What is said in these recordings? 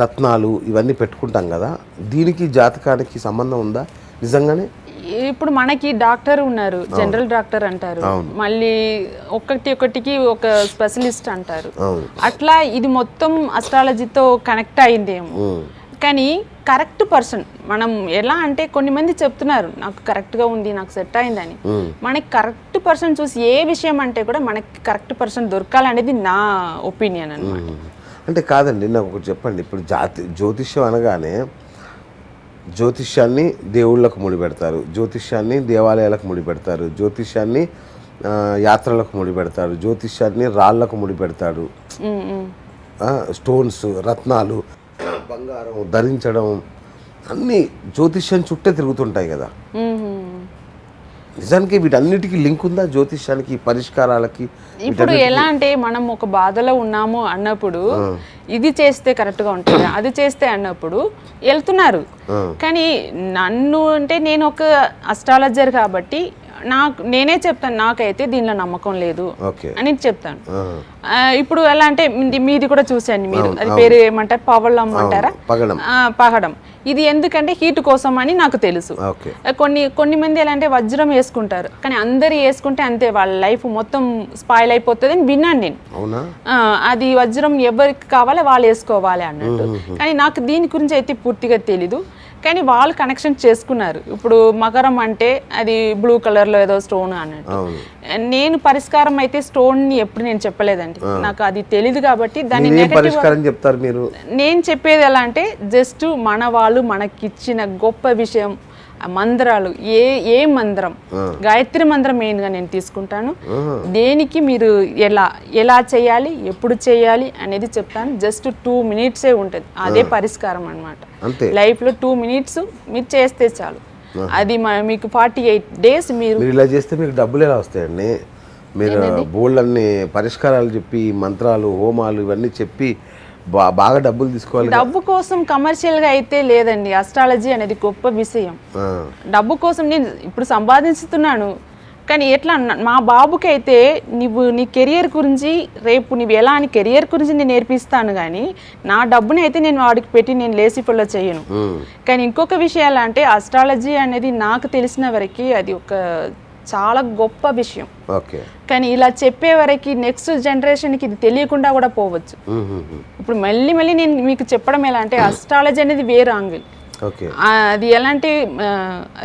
రత్నాలు ఇవన్నీ పెట్టుకుంటాం కదా దీనికి జాతకానికి సంబంధం ఉందా? నిజంగానే? ఇప్పుడు మనకి డాక్టర్ ఉన్నారు జనరల్ డాక్టర్ అంటారు. మళ్ళీ ఒక్కటి ఒకటికి ఒక స్పెషలిస్ట్ అంటారు. అట్లా ఇది మొత్తం అస్ట్రాలజీతో కనెక్ట్ అయిందేమో. కానీ కరెక్ట్ పర్సన్ మనం ఎలా అంటే కొన్ని మంది చెప్తున్నారు నాకు కరెక్ట్గా ఉంది నాకు సెట్ అయిందని. మనకి కరెక్ట్ పర్సన్ చూసి ఏ విషయం అంటే కూడా మనకి కరెక్ట్ పర్సన్ దొరకాలనేది నా ఒపీనియన్ అనమాట. అంటే కాదండి నాకు ఒకటి చెప్పండి. ఇప్పుడు జాతి జ్యోతిష్యం అనగానే జ్యోతిష్యాన్ని దేవుళ్ళకు ముడిపెడతారు. జ్యోతిష్యాన్ని దేవాలయాలకు ముడిపెడతారు. జ్యోతిష్యాన్ని యాత్రలకు ముడిపెడతారు. జ్యోతిష్యాన్ని రాళ్ళకు ముడిపెడతాడు స్టోన్స్ రత్నాలు బంగారం ధరించడం అన్నీ జ్యోతిష్యం చుట్టే తిరుగుతుంటాయి కదా. నిజానికి వీటన్నిటికీ లింక్ ఉందా? జ్యోతిష్యానికి పరిష్కారాలకి? ఇప్పుడు ఎలా అంటే మనం ఒక బాధలో ఉన్నాము అన్నప్పుడు ఇది చేస్తే కరెక్ట్గా ఉంటుంది అది చేస్తే అన్నప్పుడు వెళ్తున్నారు. కానీ నన్ను అంటే నేను ఒక అస్ట్రాలజర్ కాబట్టి నాకు నేనే చెప్తాను నాకైతే దీనిలో నమ్మకం లేదు అని చెప్తాను. ఇప్పుడు ఎలా అంటే మీది కూడా చూశాను మీరు. అది పేరు ఏమంటారు? పవళం అంటారా? పగడం. ఇది ఎందుకంటే హీట్ కోసం అని నాకు తెలుసు. కొన్ని కొన్ని మంది ఎలా అంటే వజ్రం వేసుకుంటారు. కానీ అందరు వేసుకుంటే అంతే వాళ్ళ లైఫ్ మొత్తం స్పాయిల్ అయిపోతుంది అని విన్నాను నేను. అది వజ్రం ఎవరికి కావాలో వాళ్ళు వేసుకోవాలి అన్నట్టు. కానీ నాకు దీని గురించి అయితే పూర్తిగా తెలీదు. కానీ వాళ్ళు కనెక్షన్ చేసుకున్నారు. ఇప్పుడు మకరం అంటే అది బ్లూ కలర్లో ఏదో స్టోన్ అన్నట్టు. నేను పరిష్కారం అయితే స్టోన్ని ఎప్పుడు నేను చెప్పలేదండి. నాకు అది తెలీదు కాబట్టి దాన్ని పరిష్కారం చెప్తారు మీరు? నేను చెప్పేది ఎలా అంటే జస్ట్ మన వాళ్ళు మనకిచ్చిన గొప్ప విషయం ఆ మంత్రాలు ఏ ఏ మంత్రం? గాయత్రి మంత్రం మెయిన్గా నేను తీసుకుంటాను. దేనికి మీరు ఎలా ఎలా చేయాలి ఎప్పుడు చేయాలి అనేది చెప్తాను. జస్ట్ టూ మినిట్సే ఉంటుంది. అదే పరిష్కారం అనమాట లైఫ్లో టూ మినిట్స్ మీరు చేస్తే చాలు. అది మీకు ఫార్టీ ఎయిట్ డేస్ మీరు ఇలా చేస్తే మీకు డబ్బులు ఎలా వస్తాయండి? మీరు బోళ్ళన్ని పరిష్కారాలు చెప్పి మంత్రాలు హోమాలు ఇవన్నీ చెప్పి బాగా డబ్బులు తీసుకోవాలి. డబ్బు కోసం కమర్షియల్గా అయితే లేదండి. అస్ట్రాలజీ అనేది గొప్ప విషయం. డబ్బు కోసం నేను ఇప్పుడు సంపాదిస్తున్నాను కానీ ఎట్లా మా బాబుకి అయితే నువ్వు నీ కెరియర్ గురించి రేపు నువ్వు ఎలా అని కెరియర్ గురించి నేను నేర్పిస్తాను కానీ నా డబ్బుని అయితే నేను వాడికి పెట్టి నేను లేసి ఫుల్లో చేయను. కానీ ఇంకొక విషయాలు అంటే అస్ట్రాలజీ అనేది నాకు తెలిసిన వరకు అది ఒక చాలా గొప్ప విషయం. కానీ ఇలా చెప్పే వరకు నెక్స్ట్ జనరేషన్కి ఇది తెలియకుండా కూడా పోవచ్చు. ఇప్పుడు మళ్ళీ మళ్ళీ నేను మీకు చెప్పడం ఎలా అంటే అస్ట్రాలజీ అనేది వేరే ఆంగిల్ అది ఎలాంటి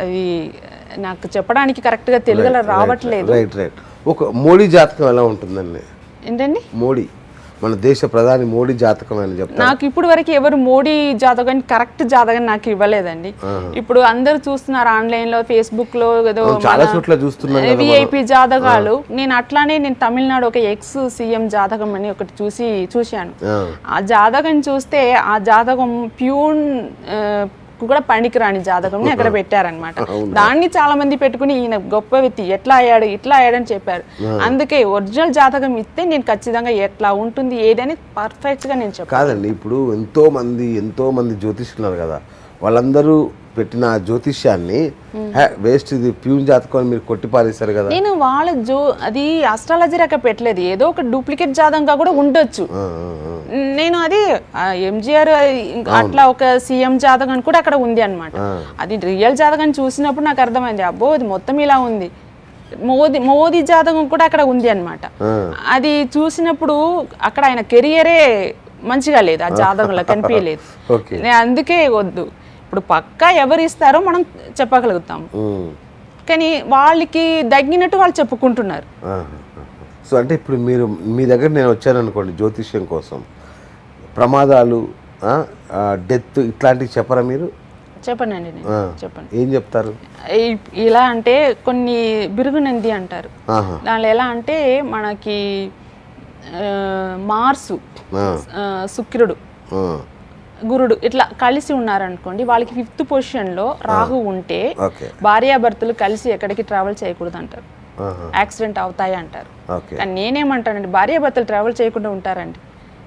అది నాకు చెప్పడానికి కరెక్ట్గా తెలుగులో రావట్లేదు. ఒక మోడీ జాతకం ఎలా ఉంటుందండి? ఏంటండి? మోడీ మన దేశ ప్రధాని మోడీ జాతకం అని చెప్తారు. నాకు ఇప్పుడు వరకు ఎవరు మోడీ జాతకం కరెక్ట్ జాతకం నాకు ఇవ్వలేదండి. ఇప్పుడు అందరూ చూస్తున్నారు ఆన్లైన్లో ఫేస్బుక్లో ఏదో చాలా చోట్ల చూస్తున్నాం కదా విఐపి జాతకాలు. నేను అట్లానే నేను తమిళనాడు ఒక ఎక్స్ సీఎం జాతకం అని ఒకటి చూసి చూశాను. ఆ, జాతకం చూస్తే ఆ జాతకం ప్యూన్ కూడా పనికిరాని జాతకం అక్కడ పెట్టారనమాట. దాన్ని చాలా మంది పెట్టుకుని ఈయన గొప్ప వ్యక్తి ఎట్లా అయ్యాడు ఇట్లా అయ్యాడని చెప్పారు. అందుకే ఒరిజినల్ జాతకం ఇస్తే నేను ఖచ్చితంగా ఎట్లా ఉంటుంది ఏదని పర్ఫెక్ట్గా నేను చెప్పాను కాదండి ఇప్పుడు ఎంతో మంది ఎంతో మంది జ్యోతిష్యులు ఉన్నారు కదా వాళ్ళందరూ పెట్టిన జ్యోతిష్యాన్ని వేస్ట్ ఇది ప్యూన్ జాతకం మీరు కొట్టి పారేశారు కదా. నేను వాళ్ళ జో అది అస్ట్రాలజీ రక పెట్టలేదు ఏదో ఒక డూప్లికేట్ జాతకంగా కూడా ఉండొచ్చు. నేను అది ఎంజిఆర్ అట్లా ఒక సీఎం జాతకం కూడా అక్కడ ఉంది అన్నమాట. అది రియల్ జాతకం చూసినప్పుడు నాకు అర్థమైంది అబ్బో ఇది మొత్తం ఇలా ఉంది. మోదీ మోదీ జాతకం కూడా అక్కడ ఉంది అన్నమాట. ఆ. అది చూసినప్పుడు అక్కడ ఆయన కెరియరే మంచిగా లేదు ఆ జాతకంలో కనిపించలేదు. అందుకే వద్దు. ఇప్పుడు పక్కా ఎవరు ఇస్తారో మనం చెప్పగలుగుతాం. కానీ వాళ్ళకి తగ్గినట్టు వాళ్ళు చెప్పుకుంటున్నారు. సో అంటే ఇప్పుడు మీరు మీ దగ్గర నేను వచ్చాను అనుకోండి జ్యోతిష్యం కోసం. ప్రమాదాలు డెత్ ఇట్లాంటివి చెప్పరా మీరు? చెప్పండి అండి నేను ఆ. చెప్పండి ఏం చెప్తారు? ఇలా అంటే కొన్ని బిరుగునంది అంటారు. దానిలో ఎలా అంటే మనకి మార్సు శుక్రుడు. గురుడు ఇట్లా కలిసి ఉన్నారనుకోండి వాళ్ళకి ఫిఫ్త్ పొజిషన్లో రాహు ఉంటే భార్యాభర్తలు కలిసి ఎక్కడికి ట్రావెల్ చేయకూడదు అంటారు. యాక్సిడెంట్ అవుతాయి అంటారు. కానీ నేనేమంటానండి భార్యాభర్తలు ట్రావెల్ చేయకుండా ఉంటారండి.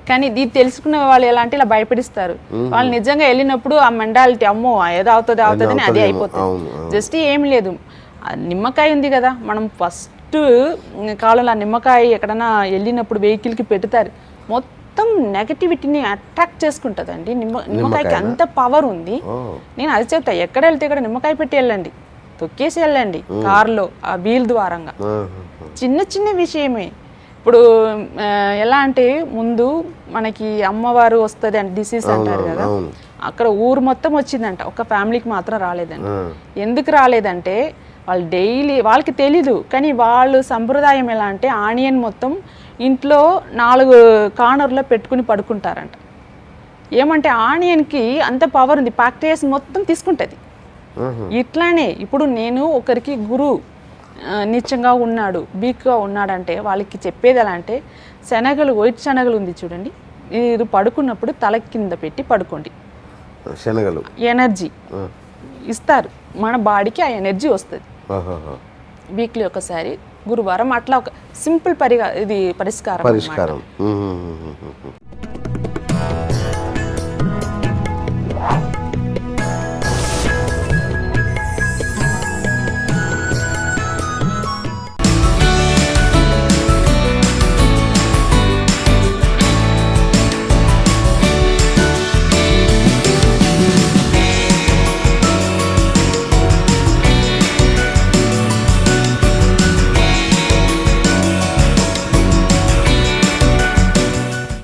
కానీ ఇది తెలుసుకున్న వాళ్ళు ఎలా అంటే ఇలా భయపడిస్తారు. వాళ్ళు నిజంగా వెళ్ళినప్పుడు ఆ మెంటాలిటీ అమ్మో ఏదో అవుతుంది అవుతుంది అని అదే అయిపోతుంది. జస్ట్ ఏం లేదు. నిమ్మకాయ ఉంది కదా మనం ఫస్ట్ కాలంలో ఆ నిమ్మకాయ ఎక్కడైనా వెళ్ళినప్పుడు వెహికల్కి పెడతారు. మొత్తం మొత్తం నెగటివిటీని అట్రాక్ట్ చేసుకుంటుందండి. నిమ్మ నిమ్మకాయకి? అంత పవర్ ఉంది. నేను అది చెప్తా ఎక్కడ వెళ్తే ఇక్కడ నిమ్మకాయ పెట్టి వెళ్ళండి. తొక్కేసి వెళ్ళండి కారులో ఆ వీల్ ద్వారంగా. చిన్న చిన్న విషయమే. ఇప్పుడు ఎలా అంటే ముందు మనకి అమ్మవారు వస్తుంది అంటే డిసీజ్ అంటారు కదా. అక్కడ ఊరు మొత్తం వచ్చిందంట ఒక ఫ్యామిలీకి మాత్రం రాలేదండి. ఎందుకు రాలేదంటే వాళ్ళు డైలీ వాళ్ళకి తెలీదు కానీ వాళ్ళు సంప్రదాయం ఎలా అంటే ఆనియన్ మొత్తం ఇంట్లో నాలుగు కార్నర్లో పెట్టుకుని పడుకుంటారంట ఏమంటే ఆనియన్కి అంత పవర్ ఉంది బ్యాక్టీరియాస్ మొత్తం తీసుకుంటుంది. ఇట్లానే ఇప్పుడు నేను ఒకరికి గురు ఆ, నీచంగా ఉన్నాడు వీక్గా ఉన్నాడంటే వాళ్ళకి చెప్పేది ఎలా అంటే శనగలు వైట్ శనగలు ఉంది చూడండి మీరు పడుకున్నప్పుడు తల కింద పెట్టి పడుకోండి శనగలు ఎనర్జీ. ఇస్తారు మన బాడీకి ఆ ఎనర్జీ వస్తుంది. వీక్లీ ఒకసారి గురువారం అట్లా ఒక సింపుల్ పరిగా ఇది పరిష్కారం. పరిష్కారం.